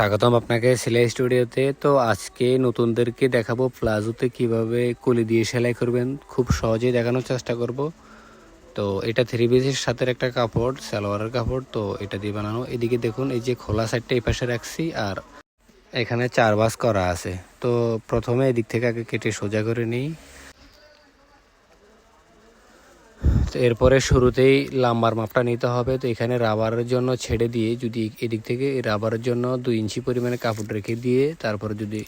স্বাগতম আপনাকে সেলাই স্টুডিওতে। তো আজকে নতুনদেরকে দেখাবো প্লাজোতে কীভাবে কলি দিয়ে সেলাই করবেন। খুব সহজেই দেখানোর চেষ্টা করব। তো এটা থ্রি পিসের সাথে একটা কাপড়, সালোয়ারের কাপড়, তো এটা দিয়ে বানানো। এদিকে দেখুন, এই যে খোলা সাইডটা এই পাশে রাখছি, আর এখানে চার বাস করা আছে। তো প্রথমে এদিক থেকে আগে কেটে সোজা করে নিই। তো এরপরে শুরুতেই লাম্বার মাপটা নিতে হবে। তো এখানে রাবারের জন্য ছেড়ে দিয়ে যদি এদিক থেকে রাবারের জন্য দুই ইঞ্চি পরিমাণে কাপড় রেখে দিয়ে তারপরে যদি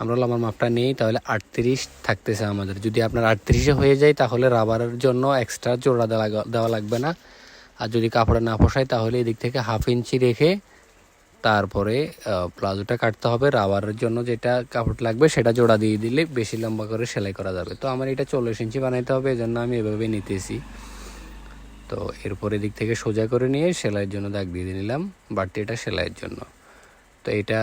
আমরা লাম্বার মাপটা নিই, তাহলে আটত্রিশ থাকতেছে আমাদের। যদি আপনার আটত্রিশে হয়ে যায়, তাহলে রাবারের জন্য এক্সট্রা জোড়া দেওয়া দেওয়া লাগবে না। আর যদি কাপড়ে না পোষায়, তাহলে এদিক থেকে হাফ ইঞ্চি রেখে তারপরে প্লাজোটা কাটতে হবে। রাবারের জন্য যেটা কাপড় লাগবে সেটা জোড়া দিয়ে দিলে বেশি লম্বা করে সেলাই করা যাবে। তো আমার এটা চল্লিশ ইঞ্চি বানাইতে হবে, এজন্য আমি এভাবে নিতেছি। তো এরপরে দিক থেকে সোজা করে নিয়ে সেলাইয়ের জন্য দাগ দিয়ে নিলাম, বাড়তি এটা সেলাইয়ের জন্য। তো এটা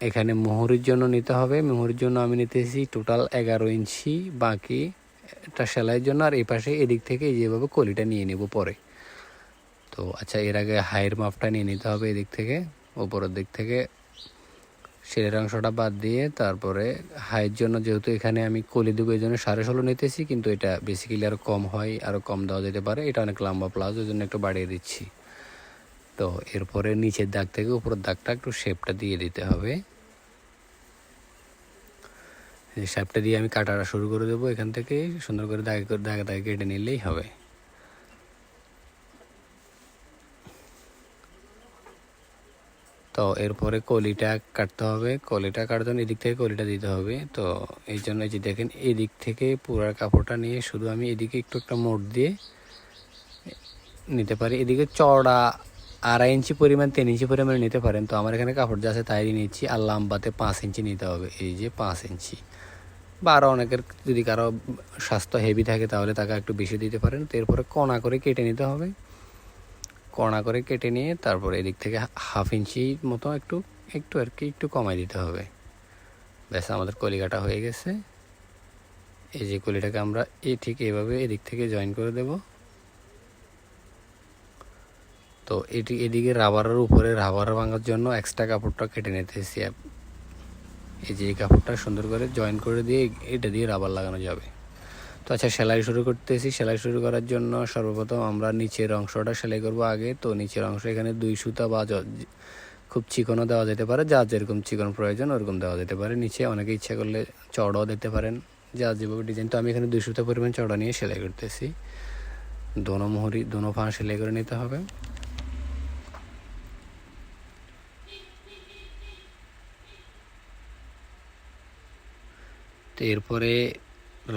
এখানে মোহরের জন্য নিতে হবে। মোহরের জন্য আমি নিতেছি টোটাল এগারো ইঞ্চি, বাকি এটা সেলাইয়ের জন্য। আর এই পাশে এদিক থেকে যেভাবে কলিটা নিয়ে নেব পরে। তো আচ্ছা এর আগে হাইয়ের মাপটা নিয়ে নিতে হবে এদিক থেকে। উপরের দিক থেকে সেলের অংশটা বাদ দিয়ে তারপরে হাইয়ের জন্য যেহেতু এখানে আমি কলি দেবো, এই জন্য সাড়ে ষোলো নিতেছি, কিন্তু এটা বেসিক্যালি আরও কম হয় আরও কম দেওয়া যেতে পারে। এটা অনেক লম্বা প্লাস ওই জন্য একটু বাড়িয়ে দিচ্ছি। তো এরপরে নিচের দাগ থেকে উপরের দাগটা একটু শেপটা দিয়ে দিতে হবে। শেপটা দিয়ে আমি কাটাটা শুরু করে দেবো এখান থেকে, সুন্দর করে দাগে দাগে দাগে কেটে নিলেই হবে। তো এরপরে কলিটা কাটতে হবে। কলিটা কাটার জন্য এদিক থেকে কলিটা দিতে হবে। তো এই জন্য যে দেখেন, এদিক থেকে পুরো কাপড়টা নিয়ে শুধু আমি এদিকে একটু একটা মোড় দিয়ে নিতে পারি। এদিকে চড়া আড়াই ইঞ্চি পরিমাণ, তিন ইঞ্চি পরিমাণে নিতে পারেন। তো আমার এখানে কাপড় যা আছে তাই নিচ্ছি আর লাম্বাতে পাঁচ ইঞ্চি নিতে হবে। এই যে পাঁচ ইঞ্চি। বা আরও অনেকের যদি কারও স্বাস্থ্য হেভি থাকে তাহলে তাকে একটু বেশি দিতে পারেন। তো এরপরে কণা করে কেটে নিতে হবে। কণা করে কেটে নিয়ে তারপরে এদিক থেকে হাফ ইঞ্চি মতো একটু একটু আর কি, একটু কমাই দিতে হবে। ব্যাস, আমাদের কলিকাটা হয়ে গেছে। এই যে কলিটাকে আমরা এ ঠিক এভাবে এদিক থেকে জয়েন করে দেব। তো এটি, এদিকে রাবারের উপরে, রাবার ভাঙার জন্য এক্সট্রা কাপড়টা কেটে নিতেছি। এই যে কাপড়টা সুন্দর করে জয়েন করে দিয়ে, এটা দিয়ে রাবার লাগানো যাবে। তো আচ্ছা সেলাই শুরু করতেছি। সেলাই শুরু করার জন্য সর্বপ্রথম আমরা নিচের অংশটা সেলাই করব আগে। তো নিচের অংশ এখানে দুই সুতা বা খুব চিকনও দেওয়া যেতে পারে। যা যেরকম চিকন প্রয়োজন, ওরকম দেওয়া যেতে পারে। নিচে অনেকে ইচ্ছা করলে চড়াও দিতে পারেন। যা যেভাবে ডিজাইন তো আমি এখানে দুই সুতা পরিমাণ চড়া নিয়ে সেলাই করতেছি। দোনো মোহরি দোনো ফাঁ সেলাই করে নিতে হবে। তো এরপরে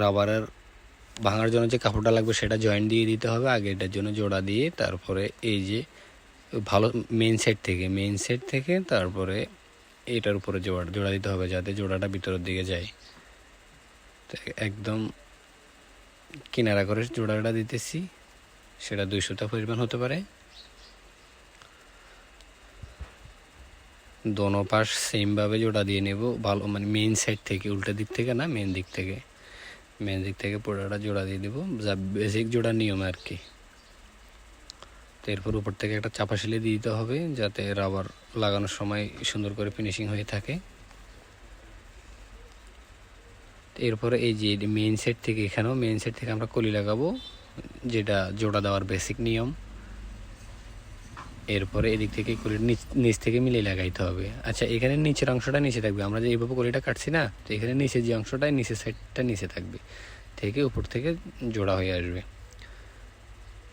রাবারের ভাঙার জন্য যে কাপড়টা লাগবে সেটা জয়েন্ট দিয়ে দিতে হবে, আগে এটার জন্য জোড়া দিয়ে তারপরে এই যে ভালো মেন সেট থেকে মেন সেট থেকে তারপরে এটার উপরে জোড়া জোড়া দিতে হবে যাতে জোড়াটা ভিতরের দিকে যায়। একদম কিনারা করে জোড়াটা দিতেছি, সেটা দুই সুতা পরিমাণ হতে পারে। দোনো পাশ সেমভাবে জোড়া দিয়ে নেব, ভালো মানে মেন সাইড থেকে, উল্টা দিক থেকে না মেন দিক থেকে। মেন দিক থেকে পুরোটা জোড়া দিয়ে দেবো, যা বেসিক জোড়া নিয়ম আর কি। তো এরপর উপর থেকে একটা চাপা শিলি দিয়ে দিতে হবে, যাতে রাবার লাগানোর সময় সুন্দর করে ফিনিশিং হয়ে থাকে। এরপরে এই যে মেন সেট থেকে এখানেও মেন সেট থেকে আমরা কলি লাগাবো, যেটা জোড়া দেওয়ার বেসিক নিয়ম। এরপরে এদিক থেকে কলির নিচ নিচ থেকে মিলিয়ে লাগাইতে হবে। আচ্ছা এখানে নিচের অংশটা নিচে থাকবে। আমরা যে এইভাবে কলিটা কাটছি না, তো এখানে নিচের যে অংশটা, নিচের সাইডটা নিচে থাকবে। থেকে উপর থেকে জোড়া হয়ে আসবে।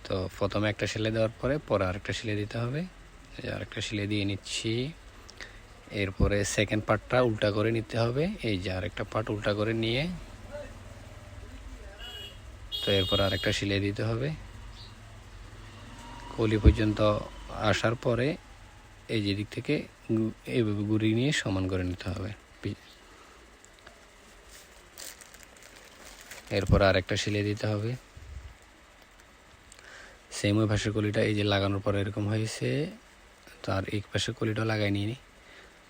তো প্রথমে একটা সেলাই দেওয়ার পরে পরে আরেকটা সেলাই দিতে হবে। আরেকটা সেলাই দিয়ে নিচ্ছি। এরপরে সেকেন্ড পার্টটা উল্টা করে নিতে হবে। এই যে আরেকটা পার্ট উল্টা করে নিয়ে, তো এরপর আরেকটা সেলাই দিতে হবে। কলি পর্যন্ত আসার পরে এই যে দিক থেকে এইভাবে গুড়ি নিয়ে সমান করে নিতে হবে। এরপর আরেকটা সেলাই দিতে হবে। সেম ওই পাশের কলিটা এই যে লাগানোর পরে এরকম হয়েছে, তো আর এই পাশের কলিটা লাগাই নিয়ে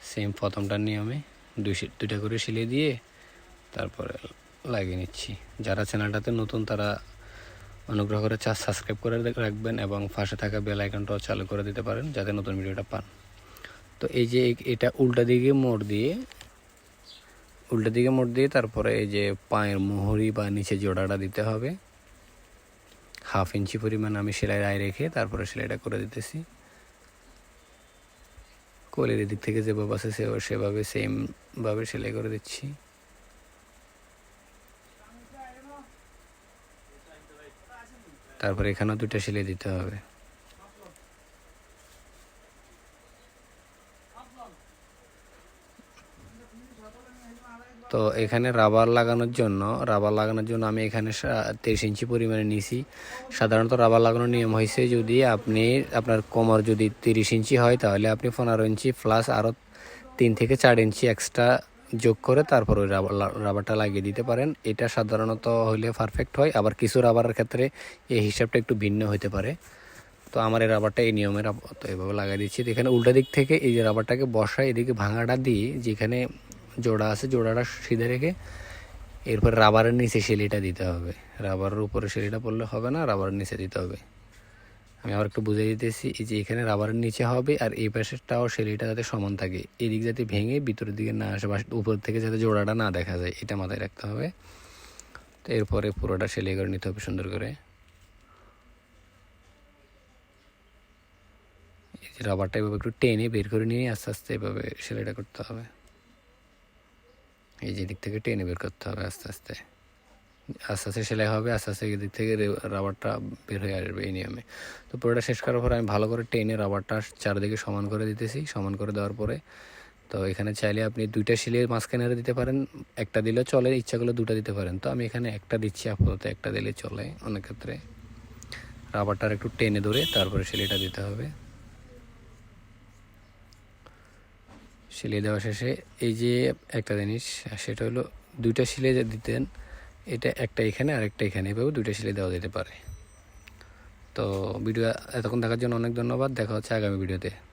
সেম প্রথমটার নিয়মে দুই দুইটা করে সেলাই দিয়ে তারপরে লাগিয়ে নিচ্ছি। যারা চ্যানেলটাতে নতুন তারা অনুগ্রহ করে চা সাবস্ক্রাইব করে রাখবেন এবং পাশে থাকা বেল আইকনটাও চালু করে দিতে পারেন যাতে নতুন ভিডিওটা পান। তো এই যে এটা উল্টা দিকে মোড় দিয়ে, উল্টা দিকে মোড় দিয়ে তারপরে এই যে পায়ের মোহরি বা নিচে জোড়াটা দিতে হবে। হাফ ইঞ্চি পরিমাণ আমি সেলাই রায় রেখে তারপরে সেলাইটা করে দিতেছি। কোলের দিক থেকে যেভাবে আছে সেভাবে সেম ভাবে সেলাই করে দিচ্ছি। তারপরে এখানেও দুটো সেলাই দিতে হবে। তো এখানে রাবার লাগানোর জন্য, রাবার লাগানোর জন্য আমি এখানে তেইশ ইঞ্চি পরিমাণে নিছি সাধারণত রাবার লাগানোর নিয়ম হয়েছে যদি আপনি, আপনার কোমর যদি তিরিশ ইঞ্চি হয়, তাহলে আপনি পনেরো ইঞ্চি প্লাস আরও তিন থেকে চার ইঞ্চি এক্সট্রা যোগ করে তারপর ওই রাবার রাবারটা লাগিয়ে দিতে পারেন। এটা সাধারণত হইলে পারফেক্ট হয়। আবার কিছু রাবারের ক্ষেত্রে এই হিসাবটা একটু ভিন্ন হতে পারে। তো আমার এই রাবারটা এই নিয়মের তো এভাবে লাগিয়ে দিচ্ছি। এখানে উল্টা দিক থেকে এই যে রাবারটাকে বসায় এদিকে ভাঙাটা দিয়ে যেখানে জোড়া আছে, জোড়াটা সিধে রেখে এরপর রাবারের নিচে সেলিটা দিতে হবে। রাবারের উপরে সেলিটা পড়লে হবে না রাবারের নিচে দিতে হবে। আমি আবার একটু বুঝিয়ে দিতেছি, এই যে এখানে রাবারের নিচে হবে আর এই পাশেরটাও সেলিটা যাতে সমান থাকে। এদিক যাতে ভেঙে ভিতরের দিকে না আসে বা উপর থেকে যাতে জোড়াটা না দেখা যায়, এটা মাথায় রাখতে হবে। তো এরপরে পুরোটা সেলাই করে নিতে হবে সুন্দর করে। এই যে রাবারটা এভাবে একটু টেনে বের করে নিয়ে আস্তে আস্তে এভাবে সেলাইটা করতে হবে। এই যে দিক থেকে টেনে বের করতে হবে আস্তে আস্তে। আস্তে আস্তে সেলাই হবে, আস্তে আস্তে এদিক থেকে রাবারটা বের হয়ে আসবে এই নিয়মে। তো পুরোটা শেষ করার পরে আমি ভালো করে টেনে রাবারটা চারদিকে সমান করে দিতেছি। সমান করে দেওয়ার পরে তো এখানে চাইলে আপনি দুইটা সিলের মাঝখানে দিতে পারেন, একটা দিলেও চলে, ইচ্ছা করলে দুটো দিতে পারেন। তো আমি এখানে একটা দিচ্ছি আপাতত, একটা দিলে চলে অনেক ক্ষেত্রে। রাবারটার একটু টেনে ধরে তারপরে সিলেটা দিতে হবে। সিলিয়ে দেওয়া শেষে এই যে একটা জিনিস, সেটা হলো দুইটা সিলে দিতেন এটা একটা এখানে আর একটা এখানে। এভাবে দুইটা সেলাই দেওয়া যেতে পারে। তো ভিডিও এতক্ষণ দেখার জন্য অনেক ধন্যবাদ। দেখা হচ্ছে আগামী ভিডিওতে।